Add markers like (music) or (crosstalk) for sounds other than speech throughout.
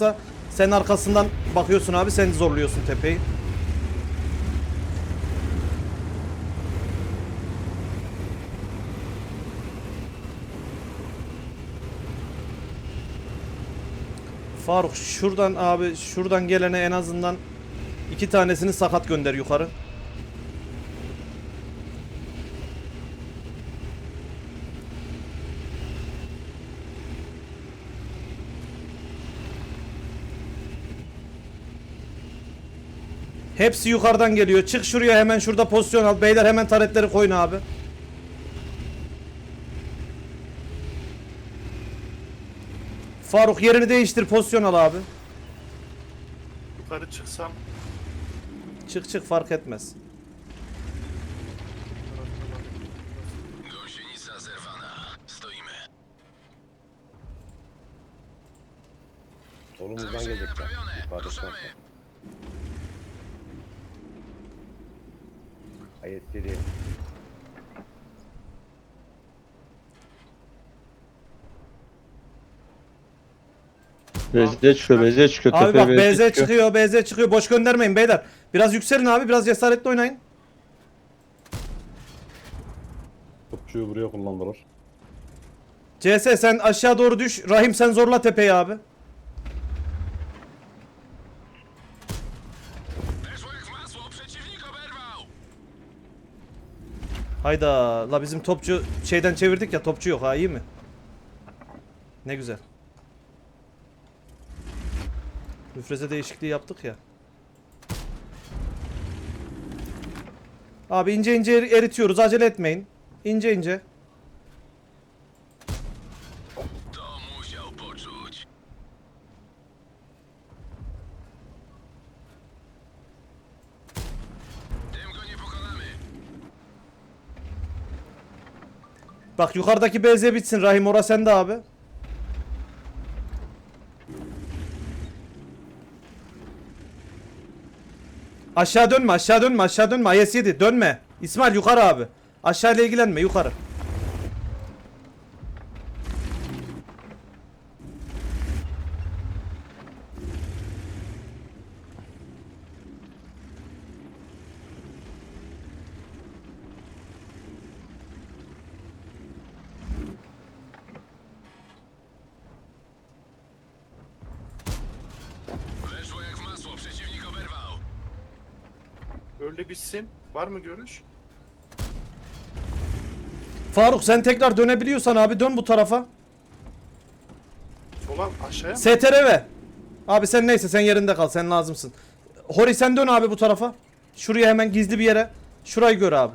varsa sen arkasından bakıyorsun abi sen zorluyorsun tepeyi. Faruk şuradan abi şuradan gelene en azından iki tanesini sakat gönder yukarı. Hepsi yukarıdan geliyor. Çık şuraya hemen şurada pozisyon al. Beyler hemen taretleri koyun abi. Faruk yerini değiştir pozisyon al abi. Yukarı çıksam Çık çık fark etmez. Solumuzdan gelecekler. naprawione. Yukarıda Dedi. Bezde çıkıyor, bezde çıkıyor. Abi bak BZ çıkıyor, BZ çıkıyor. Boş göndermeyin beyler. Biraz yükselin abi, biraz cesaretli oynayın. Topçuyu buraya kullandılar. CS sen aşağı doğru düş. Rahim sen zorla tepeyi abi. Hayda. La bizim topçu şeyden çevirdik ya topçu yok ha iyi mi? Ne güzel. Müfreze değişikliği yaptık ya. Abi ince ince eri- eritiyoruz acele etmeyin. İnce ince. Bak yukarıdaki BZ bitsin Rahim ora sende abi. Aşağı dönme aşağı dönme aşağı dönme IS-7 dönme. İsmail yukarı abi. Aşağıyla ilgilenme yukarı. Weszło jak w masło. Przeciwnik oberwał. öyle bitsin. Var mı görüş? Faruk sen tekrar dönebiliyorsan abi dön bu tarafa. Sola aşağıya mı? STRV. Abi sen neyse sen yerinde kal sen lazımsın. Hori sen dön abi bu tarafa. Şuraya hemen gizli bir yere. Şurayı gör abi.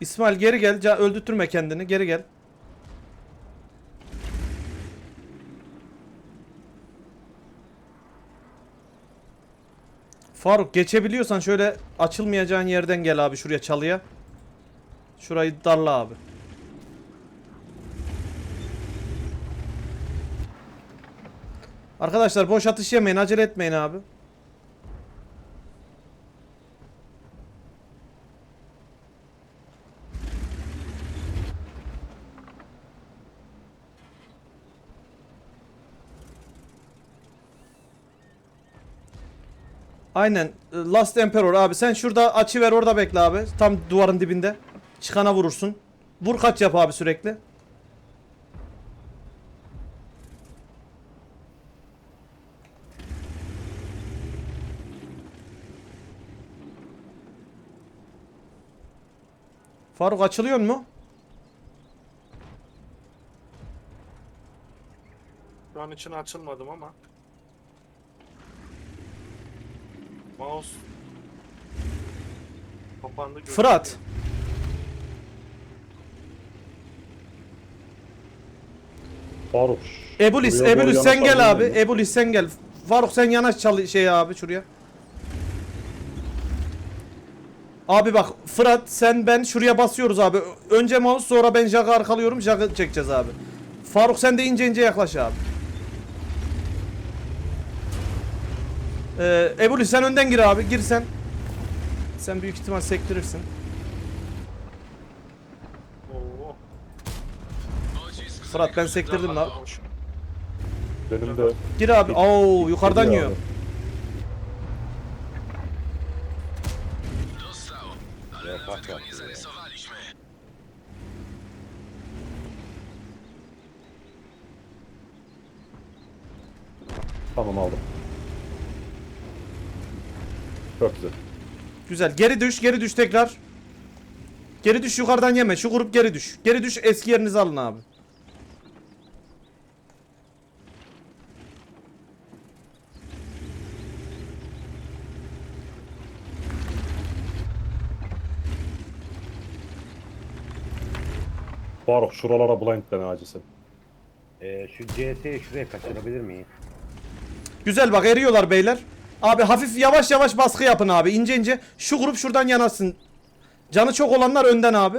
İsmail geri gel. Ca- öldürtme kendini. Geri gel. Faruk geçebiliyorsan şöyle açılmayacağın yerden gel abi şuraya çalıya. Şurayı darla abi. Arkadaşlar boş atış yemeyin acele etmeyin abi. Aynen. e, Last Emperor abi. Sen şurada açı ver orada bekle abi. Tam duvarın dibinde. Çıkana vurursun. Vur kaç yap abi sürekli. Faruk açılıyor mu? Şu an için açılmadım ama. Mouse kapandı. gözüküyor. Fırat. Faruk. Ebulis, Buraya doğru Ebulis sen gel abi. miyim? Ebulis sen gel. Faruk sen yanaş çal şey abi şuraya. Abi bak Fırat sen ben şuraya basıyoruz abi. Önce mouse sonra ben Jack'ı arkalıyorum. Jack'ı çekeceğiz abi. Faruk sen de ince ince yaklaş abi. Ee, Ebuli sen önden gir abi. Gir sen. Sen büyük ihtimal sektirirsin. Oo. Fırat ben sektirdim lan. Benim de Gir abi. Oo yukarıdan Geliyor yiyor. abi. Tamam aldım. Çok güzel. Güzel. Geri düş, geri düş tekrar. Geri düş yukarıdan yeme. Şu grup geri düş. Geri düş eski yerinizi alın abi. Faruk şuralara blind dene acısın. Ee, şu CT'yi şuraya kaçırabilir miyim? Güzel bak eriyorlar beyler. Abi hafif yavaş yavaş baskı yapın abi. ince ince. Şu grup şuradan yanasın. Canı çok olanlar önden abi.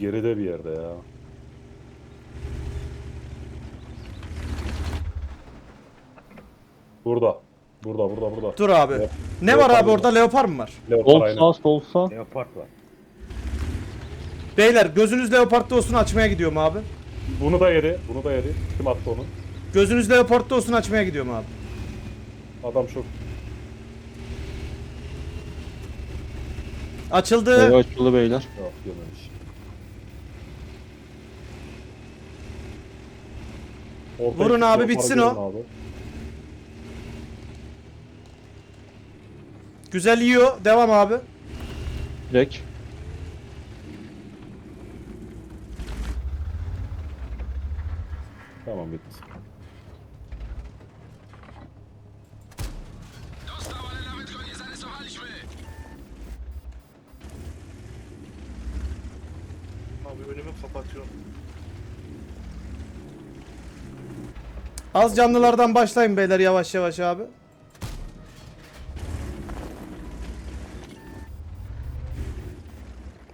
Geride bir yerde ya. Burada. Burada burada burada. Dur abi. Evet. Ne var abi orada? Leopar mı var? Leopar Sol aynen. sağ sol sağ. Leopard var. Beyler gözünüz leopartta olsun açmaya gidiyorum abi. Bunu da yedi. Bunu da yedi. Kim attı onu? Gözünüz leopartta olsun açmaya gidiyorum abi. Adam çok Açıldı. Bey açıldı beyler. Yok yememiş. Ortaya Vurun çıktı, abi, bitsin o. abi. Güzel yiyor. Devam abi. Direkt. Tamam bitti. Abi önümü kapatıyorum. Az canlılardan başlayın beyler yavaş yavaş abi.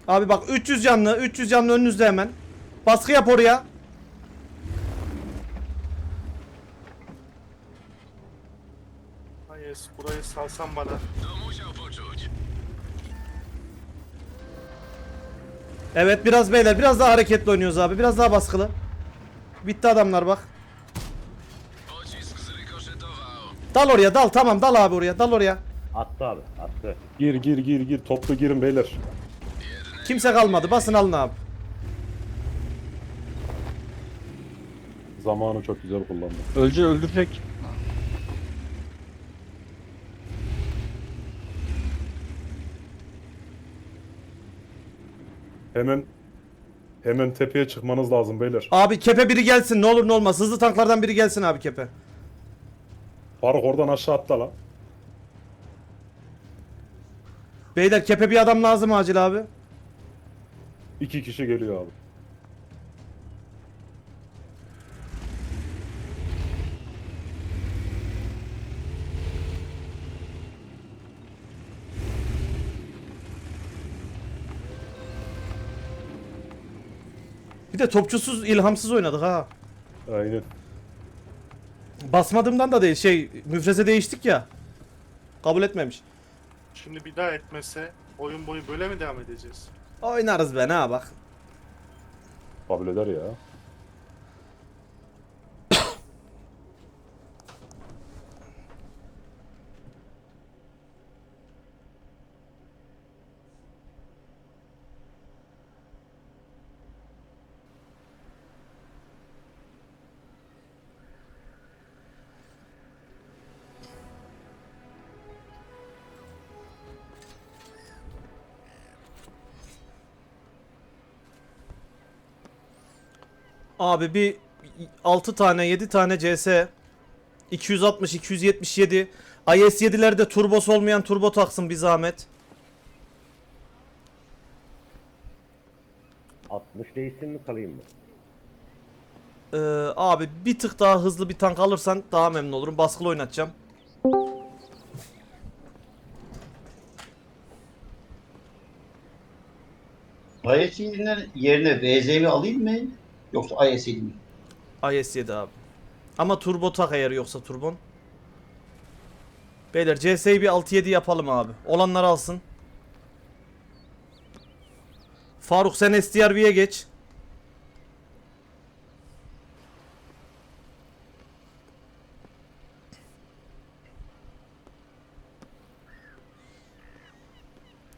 Abi bak 300 canlı, 300 canlı önünüzde hemen. Baskı yap oraya. Hayır burayı salsan bana. Evet biraz beyler biraz daha hareketli oynuyoruz abi. Biraz daha baskılı. Bitti adamlar bak. Dal oraya dal tamam dal abi oraya dal oraya. Attı abi attı. Gir gir gir gir. Toplu girin beyler. Kimse kalmadı basın alın abi. Zamanı çok güzel kullandı. Öldü öldürecek. Hemen hemen tepeye çıkmanız lazım beyler. Abi kepe biri gelsin ne olur ne olmaz. Hızlı tanklardan biri gelsin abi kepe. Faruk oradan aşağı atla lan. Beyler kepe bir adam lazım acil abi. İki kişi geliyor abi. Bir de topçusuz ilhamsız oynadık ha. Aynen. Basmadığımdan da değil şey müfreze değiştik ya. Kabul etmemiş. Şimdi bir daha etmese oyun boyu böyle mi devam edeceğiz? Oynarız be ne bak. Kabul eder ya. Abi bir 6 tane 7 tane CS 260 277 IS-7'lerde turbos olmayan turbo taksın bir zahmet. 60 değilsin mi kalayım mı? Ee, abi bir tık daha hızlı bir tank alırsan daha memnun olurum. Baskılı oynatacağım. IS-7'nin yerine VZ'mi alayım mı? Yoksa IS-7 mi? IS-7 abi. Ama turbo tak eğer yoksa turbon. Beyler CS'yi bir 6-7 yapalım abi. Olanlar alsın. Faruk sen STRV'ye geç.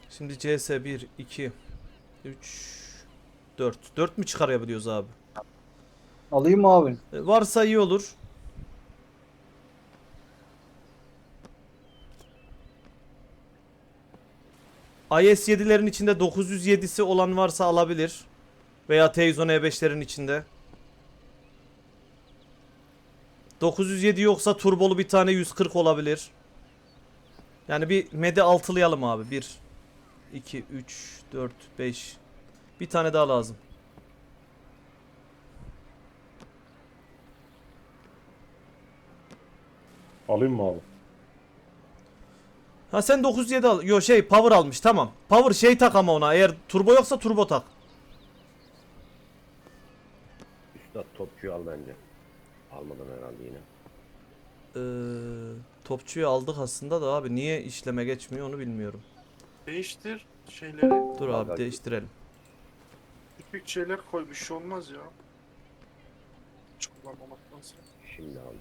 Şimdi CS 1, 2, 3, 4. 4 mü çıkarabiliyoruz abi? Alayım mı abi? E, Varsa iyi olur. IS-7'lerin içinde 907'si olan varsa alabilir. Veya Teyzon E5'lerin içinde. 907 yoksa turbolu bir tane 140 olabilir. Yani bir mede altılayalım abi. 1 2 3 4 5 Bir tane daha lazım. Alayım mı abi? Ha sen 907 al. Yo şey power almış tamam. Power şey tak ama ona. Eğer turbo yoksa turbo tak. Üstad topçuyu al bence. Almadan herhalde yine. Ee, topçuyu aldık aslında da abi niye işleme geçmiyor onu bilmiyorum. Değiştir şeyleri. Dur abi Vallahi- değiştirelim. Küçük şeyler koy bir şey olmaz ya. Hiç kullanmamaktansa. Şimdi al.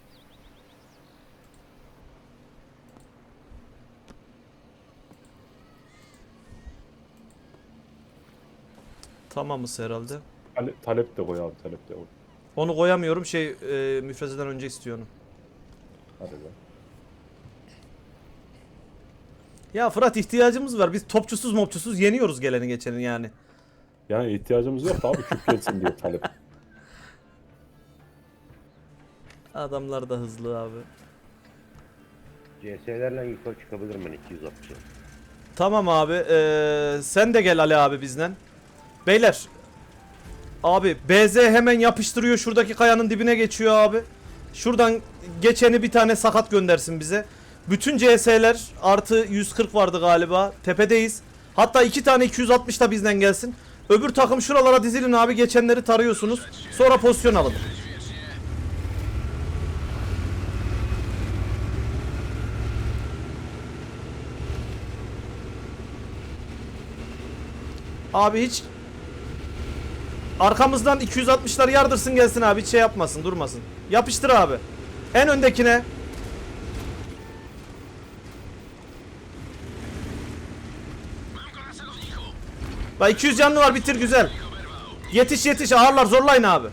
Tamamız herhalde. Tale- talep de koy abi talep de koy. Onu koyamıyorum şey e, müfrezeden önce istiyor onu. Hadi be. Ya Fırat ihtiyacımız var. Biz topçusuz mopçusuz yeniyoruz geleni geçeni yani. Yani ihtiyacımız yok da abi küp gelsin diye talep. (laughs) Adamlar da hızlı abi. CS'lerle yukarı çıkabilirim ben 260'a. Tamam abi. ee, sen de gel Ali abi bizden. Beyler. Abi BZ hemen yapıştırıyor. Şuradaki kayanın dibine geçiyor abi. Şuradan geçeni bir tane sakat göndersin bize. Bütün CS'ler artı 140 vardı galiba. Tepedeyiz. Hatta iki tane 260 da bizden gelsin. Öbür takım şuralara dizilin abi. Geçenleri tarıyorsunuz. Sonra pozisyon alın. Abi hiç Arkamızdan 260'lar yardırsın gelsin abi hiç şey yapmasın durmasın. Yapıştır abi. En öndekine. Bak 200 canlı var bitir güzel. Yetiş yetiş ağırlar zorlayın abi.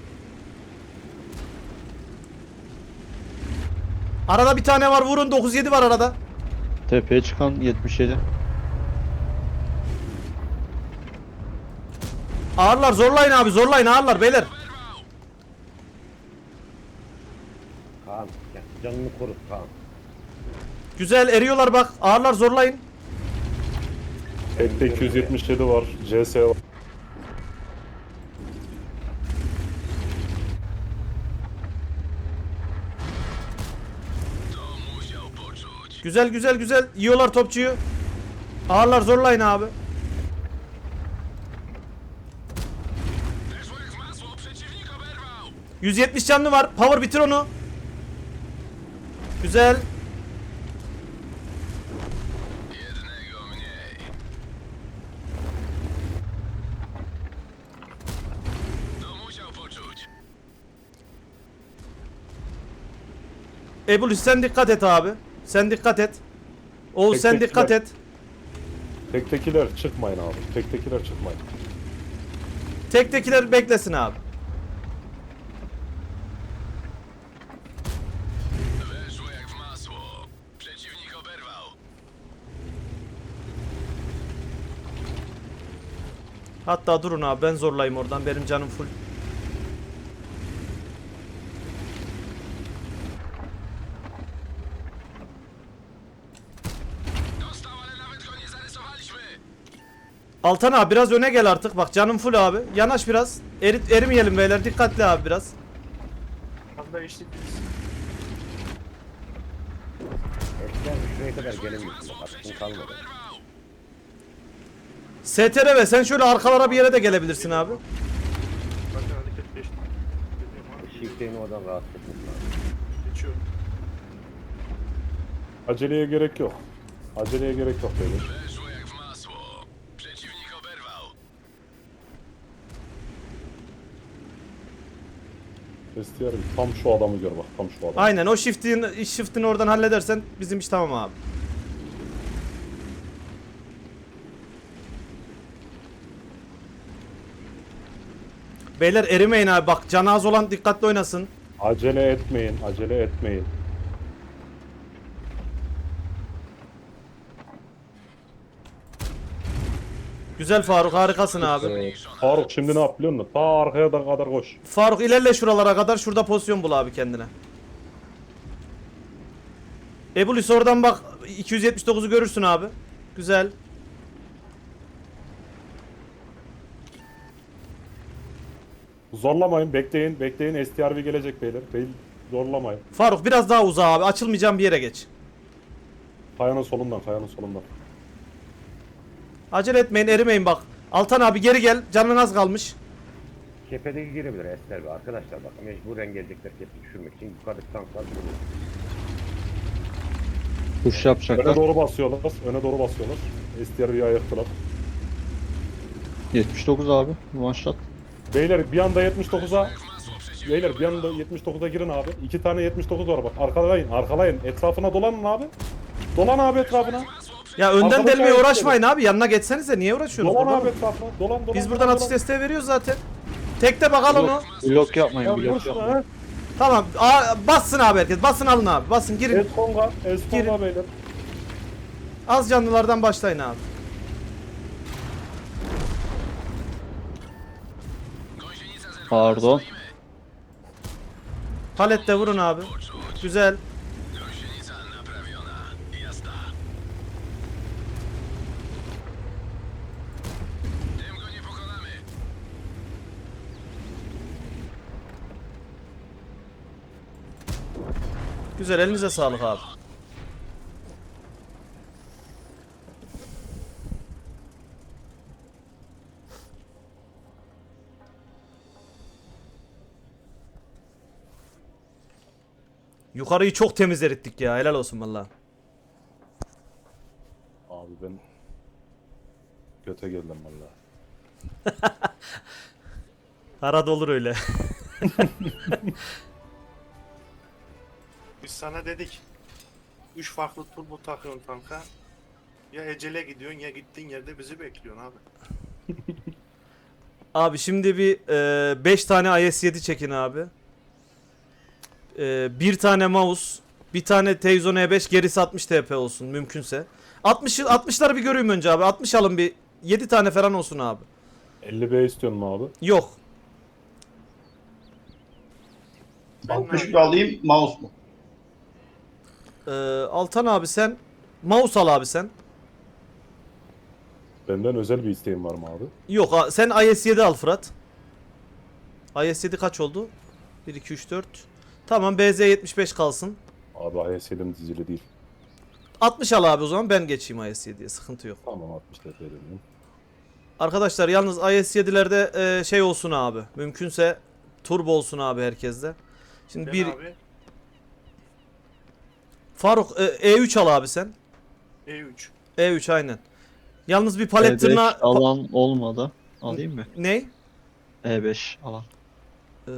Arada bir tane var vurun 97 var arada. Tepeye çıkan 77. Ağırlar zorlayın abi zorlayın ağırlar beyler. Kaan gel, canını koru Kaan. Güzel eriyorlar bak ağırlar zorlayın. Tekte 277 var. CS var. Güzel güzel güzel yiyorlar topçuyu. Ağırlar zorlayın abi. Weszło jak w masło, przeciwnik oberwał! 170 canlı var. Power bitir onu. Güzel. Ebulüs sen dikkat et abi. Sen dikkat et. Oğuz Tek sen dikkat et. Tektekiler çıkmayın abi. Tektekiler çıkmayın. Tektekiler beklesin abi. Weszło jak w masło. Przeciwnik oberwał. Hatta durun abi ben zorlayayım oradan. Benim canım full. Altan abi biraz öne gel artık. Bak canım full abi. Yanaş biraz. Erit erimeyelim beyler. Dikkatli abi biraz. Fazla eşlik biz. Eskiden şuraya kadar gelemiyorsun. Hakkın kalmadı. STR ve sen şöyle arkalara bir yere de gelebilirsin abi. Zaten hareket geçti. Geliyorum abi. Shift'ini oradan rahat etmek lazım. Geçiyorum. Aceleye gerek yok. Aceleye gerek yok beyler. Weszło jak w masło. Przeciwnik oberwał. İstiyorum tam şu adamı gör bak tam şu adamı. Aynen o shift'in shift'ini oradan halledersen bizim iş tamam abi. Beyler erimeyin abi bak canı az olan dikkatli oynasın. Acele etmeyin, acele etmeyin. Güzel Faruk harikasın abi. Faruk şimdi ne yap biliyor musun? Ta arkaya da kadar koş. Faruk ilerle şuralara kadar şurada pozisyon bul abi kendine. Ebulis oradan bak 279'u görürsün abi. Güzel. Zorlamayın, bekleyin, bekleyin. STRV gelecek beyler. Beyler zorlamayın. Faruk biraz daha uzağa abi açılmayacağım bir yere geç. Kayanın solundan, kayanın solundan. Acele etmeyin erimeyin bak. Altan abi geri gel canın az kalmış. Kepedeki girebilir Ester Bey. Arkadaşlar bak mecburen gelecekler kepi düşürmek için yukarıdaki tanklar duruyor. Push Öne yapacaklar. doğru basıyorlar, öne doğru basıyorlar. STRV'yi ayaktılar. 79 abi. One shot. Beyler bir anda 79'a Beyler bir anda 79'a girin abi. İki tane 79 var bak. Arkalayın, arkalayın. Etrafına dolanın abi. Dolan abi etrafına. Ya önden Arkadaş delmeye uğraşmayın abi yanına geçsenize niye uğraşıyorsunuz? Dolan Burada abi mı? etrafına. Dolan dolan. Biz dolan, buradan dolan. atış desteği veriyoruz zaten. Tekte bak al onu. Blok yapmayın. Ya Blok yapmayın. ha. Tamam Aa, bassın abi herkes basın alın abi basın girin. Eskonga, Eskonga beyler. Az canlılardan başlayın abi. Pardon. Palette vurun abi. Güzel. Güzel elinize sağlık abi. Yukarıyı çok temiz erittik ya helal olsun valla. Abi ben göte geldim valla. (laughs) Arada olur öyle. (laughs) Biz sana dedik. Üç farklı turbo takıyorsun tanka. Ya ecele gidiyorsun ya gittiğin yerde bizi bekliyorsun abi. (laughs) Abi şimdi bir 5 tane IS-7 çekin abi. E, bir tane mouse, bir tane Teyzon E5 gerisi 60 TP olsun mümkünse. 60 60'ları bir göreyim önce abi. 60 alın bir 7 tane falan olsun abi. 50B istiyorsun mu abi? Yok. Ben 60 bir alayım mouse mu? Ee, Altan abi sen mouse al abi sen. Benden özel bir isteğin var mı abi? Yok a- sen IS-7 al Fırat. IS-7 kaç oldu? 1 2 3 4. Tamam BZ75 kalsın. Abi AS7'm dizili değil. 60 al abi o zaman ben geçeyim IS-7'ye sıkıntı yok. Tamam 60 TP dönüyorum. Arkadaşlar yalnız IS-7'lerde e, şey olsun abi. Mümkünse turbo olsun abi herkeste. Şimdi Ben bir abi Faruk e, E3 al abi sen. E3. E3 aynen. Yalnız bir palet E5 tırnağı... Alan olmadı. Alayım mı? Ne? E5 alan. Ee,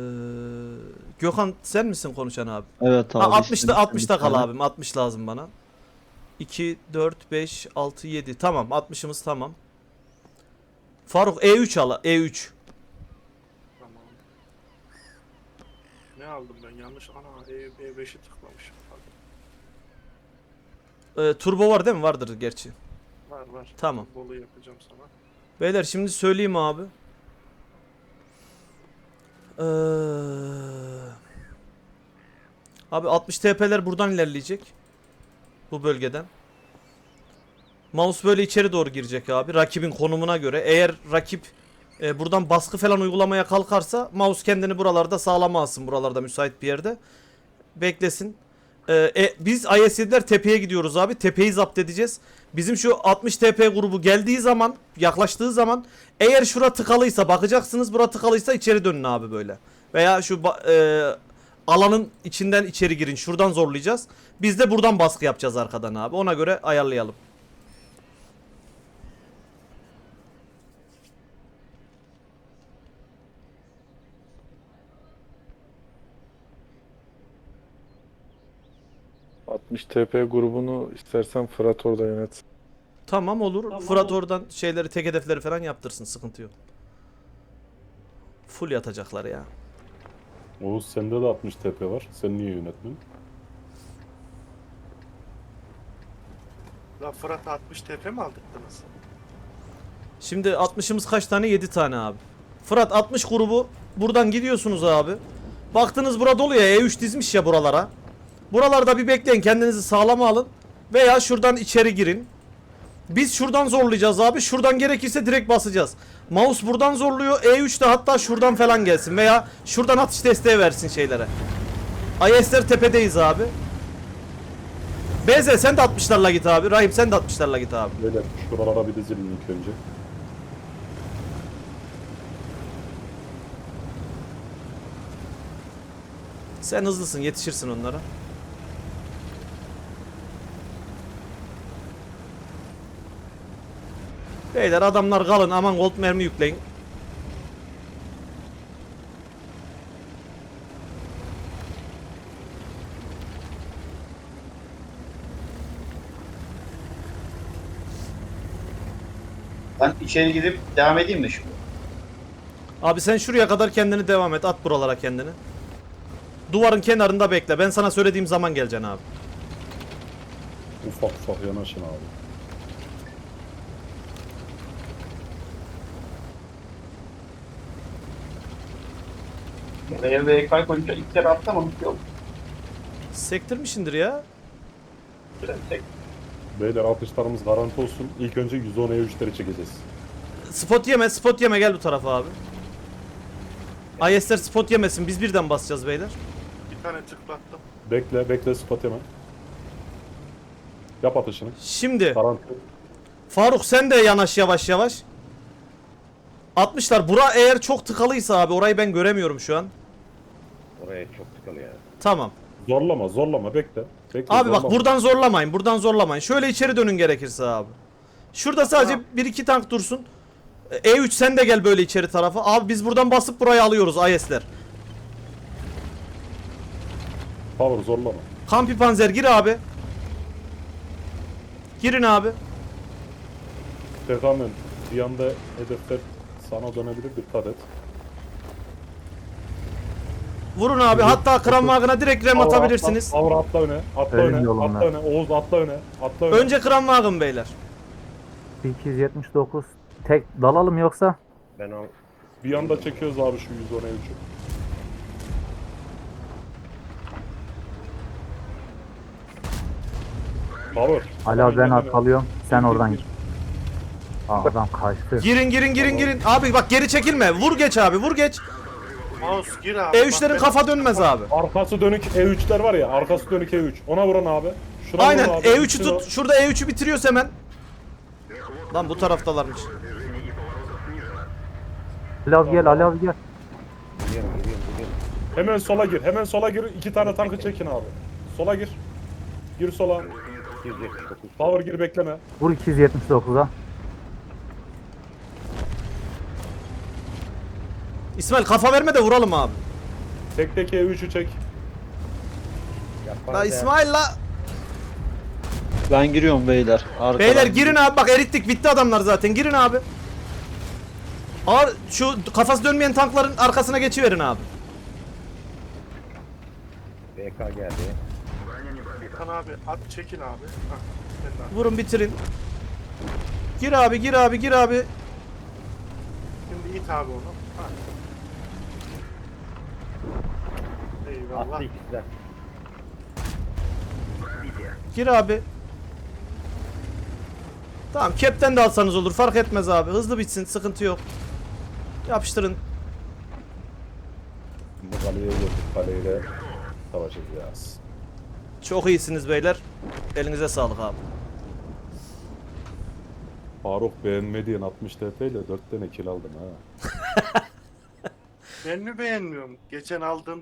Gökhan sen misin konuşan abi? Evet abi. Ha, 60'da istemiştim 60'da bir kal abim. 60 lazım bana. 2 4 5 6 7. Tamam 60'ımız tamam. Faruk E3 al. E3. Tamam. Ne aldım ben yanlış? Ana E, E5'i tıklamışım. Pardon. Ee, turbo var değil mi? Vardır gerçi. Var var. Tamam. Bolu yapacağım sana. Beyler şimdi söyleyeyim abi. Ee, abi 60 TP'ler buradan ilerleyecek. Bu bölgeden. Mouse böyle içeri doğru girecek abi. Rakibin konumuna göre. Eğer rakip e, buradan baskı falan uygulamaya kalkarsa mouse kendini buralarda sağlama alsın. Buralarda müsait bir yerde. Beklesin. E, e, biz IS-7'ler tepeye gidiyoruz abi. Tepeyi zapt edeceğiz. Bizim şu 60 TP grubu geldiği zaman, yaklaştığı zaman eğer şura tıkalıysa bakacaksınız. Bura tıkalıysa içeri dönün abi böyle. Veya şu e, alanın içinden içeri girin. Şuradan zorlayacağız. Biz de buradan baskı yapacağız arkadan abi. Ona göre ayarlayalım. 60 TP grubunu istersen Fırat orada yönet. Tamam olur. Fırat oradan şeyleri tek hedefleri falan yaptırsın. Sıkıntı yok. Full yatacaklar ya. Oğuz sende de 60 TP var. Sen niye yönetmiyorsun? La Fırat'a 60 TP mi aldırdınız? Şimdi 60'ımız kaç tane? 7 tane abi. Fırat 60 grubu buradan gidiyorsunuz abi. Baktınız bura dolu ya E3 dizmiş ya buralara. Buralarda bir bekleyin kendinizi sağlama alın. Veya şuradan içeri girin. Biz şuradan zorlayacağız abi. Şuradan gerekirse direkt basacağız. Mouse buradan zorluyor. E3 de hatta şuradan falan gelsin. Veya şuradan atış desteği versin şeylere. IS'ler tepedeyiz abi. BZ sen de 60'larla git abi. Rahip sen de 60'larla git abi. Böyle şuralara bir dizilin ilk önce. Sen hızlısın yetişirsin onlara. Beyler adamlar kalın aman gold mermi yükleyin. Ben içeri gidip devam edeyim mi şimdi? Abi sen şuraya kadar kendini devam et at buralara kendini. Duvarın kenarında bekle ben sana söylediğim zaman geleceksin abi. Ufak ufak yanaşın abi. Eğer VK koyunca ilk kere atlamadık yok. Sektirmişindir ya. Tek Beyler atışlarımız garanti olsun. İlk önce 110 E3'leri çekeceğiz. Spot yeme spot yeme gel bu tarafa abi. IS'ler spot yemesin biz birden basacağız beyler. Bir tane tıklattım. Bekle, bekle spot hemen. Yap atışını. Şimdi Garanti. Faruk sen de yanaş yavaş yavaş. 60'lar. Bura eğer çok tıkalıysa abi orayı ben göremiyorum şu an. Oraya çok tıkalı ya. Tamam. Zorlama, zorlama. Bekle. Bekle Abi bak zorlama. buradan zorlamayın. Buradan zorlamayın. Şöyle içeri dönün gerekirse abi. Şurada sadece Tamam. bir iki tank dursun. E3 sen de gel böyle içeri tarafa. Abi biz buradan basıp burayı alıyoruz IS'ler. Power zorlama. Kampi panzer gir abi. Girin abi. Tekamen bir anda hedefler sana dönebilir. Dikkat et. Vurun abi. Hatta Kramwagen'a direkt rem atabilirsiniz. Atla, power atla öne. Atla öne. Atla öne. Oğuz atla öne. Atla öne. Önce Kramwagen beyler. 279 tek dalalım yoksa Ben al Bir anda çekiyoruz abi şu 110 E3'ü. Power. Abi ben arkalıyorum sen oradan gir, git. Aa, adam kaçtı. Girin girin girin girin. Abi bak geri çekilme. Vur geç abi. Vur geç. Mouse gir abi. E3'lerin Bak ben- kafa dönmez abi. Arkası dönük E3'ler var ya. Arkası dönük E3. Ona vuran abi. Şuna Aynen vurun abi. E3'ü Üstüne tut. Şurada E3'ü bitiriyoruz hemen. Lan bu taraftalarmış. Ali abi gel Ali abi gel. Hemen sola gir. Hemen sola gir. İki tane tankı çekin abi. Sola gir. Gir sola. 279. Power gir bekleme. Vur 279'a. İsmail kafa verme de vuralım abi. Tek tek E3'ü çek. La ya. İsmail la. Ben giriyorum beyler. Arkadan Beyler girin abi bak erittik bitti adamlar zaten girin abi. Ağır şu kafası dönmeyen tankların arkasına geçiverin abi. BK geldi. Kan abi at çekin abi. Hah, sen de at. Vurun bitirin. Gir abi gir abi gir abi. Şimdi it abi onu. Ha. Attı ikisi de. Gir abi. Tamam kepten de alsanız olur fark etmez abi. Hızlı bitsin sıkıntı yok. Yapıştırın. Bu kaleye geldik. Kaleyle savaşacağız. Çok iyisiniz beyler. Elinize sağlık abi. Faruk beğenmediğin 60 TP ile 4 tane kill aldın ha. Ben mi beğenmiyorum? Geçen aldığım